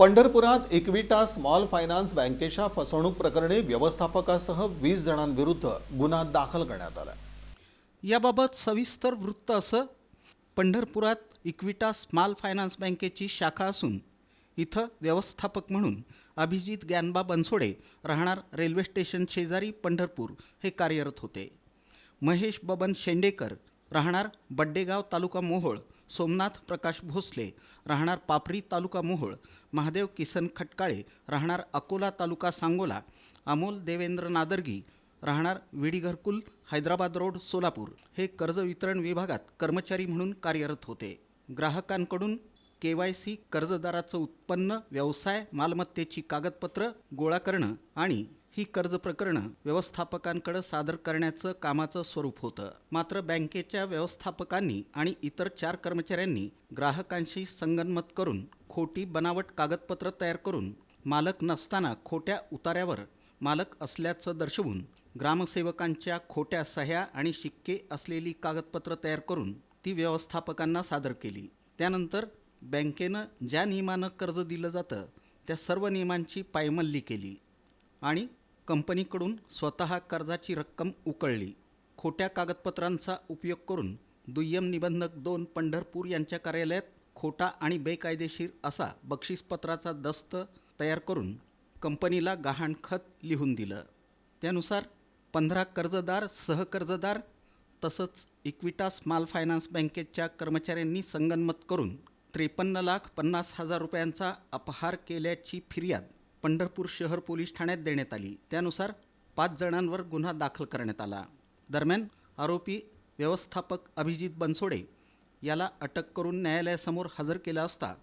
पंढरपुरात इक्विटा small finance बँकेच्या फसवणूक प्रकरणी व्यवस्थापकासह वीस जणांविरुद्ध गुन्हा दाखल करण्यात आला. याबाबत सविस्तर वृत्त असं पंढरपुरात इक्विटा स्मॉल फायनान्स बँकेची शाखा असून इथं व्यवस्थापक म्हणून अभिजित ज्ञानबा बनसोडे राहणार रेल्वे स्टेशन शेजारी पंढरपूर हे कार्यरत होते. महेश बबन शेंडेकर राहणार बड्डेगाव तालुका मोहोळ सोमनाथ प्रकाश भोसले राहणार पापरी तालुका मोहोळ महादेव किसन खटकाळे राहणार अकोला तालुका सांगोला अमोल देवेंद्र नादर्गी राहणार विडीघरकुल हैदराबाद रोड सोलापूर. हे कर्ज वितरण विभागात कर्मचारी म्हणून कार्यरत होते. ग्राहकांकडून के वाय सी कर्जदाराचं उत्पन्न व्यवसाय मालमत्तेची कागदपत्र गोळा करणं आणि ही कर्ज प्रकरणं व्यवस्थापकांकडे सादर करण्याचं कामाचं स्वरूप होतं. मात्र बँकेच्या व्यवस्थापकांनी आणि इतर चार कर्मचाऱ्यांनी ग्राहकांशी संगनमत करून खोटी बनावट कागदपत्र तयार करून मालक नसताना खोट्या उतार्यावर मालक असल्याचं दर्शवून ग्रामसेवकांच्या खोट्या सह्या आणि शिक्के असलेली कागदपत्र तयार करून ती व्यवस्थापकांना सादर केली. त्यानंतर बँकेनं ज्या नियमानं कर्ज दिलं जातं त्या सर्व नियमांची पायमल्ली केली आणि कंपनीकडून स्वतः कर्जाची रक्कम उकळली. खोट्या कागदपत्रांचा उपयोग करून दुय्यम निबंधक दोन पंढरपूर यांच्या कार्यालयात खोटा आणि बेकायदेशीर असा बक्षीसपत्राचा दस्त तयार करून कंपनीला गहाणखत लिहून दिलं. त्यानुसार पंधरा कर्जदार सहकर्जदार तसंच इक्विटा स्मॉल फायनान्स बँकेच्या कर्मचाऱ्यांनी संगनमत करून त्रेपन्न लाख पन्नास हजार रुपयांचा अपहार केल्याची फिर्याद पंढरपूर शहर पोलीस ठाण्यात देण्यात आली. त्यानुसार पाच जणांवर गुन्हा दाखल करण्यात आला. दरम्यान आरोपी व्यवस्थापक अभिजित बनसोडे याला अटक करून न्यायालयासमोर हजर केला असता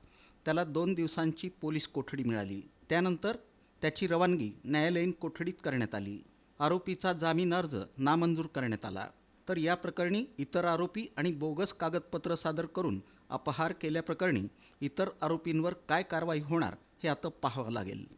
त्याला दोन दिवसांची पोलीस कोठडी मिळाली. त्यानंतर त्याची रवानगी न्यायालयीन कोठडीत करण्यात आली. आरोपीचा जामीन अर्ज नामंजूर करण्यात आला. तर या प्रकरणी इतर आरोपी आणि बोगस कागदपत्र सादर करून अपहार केल्याप्रकरणी इतर आरोपींवर काय कारवाई होणार हे आता पाहावं लागेल.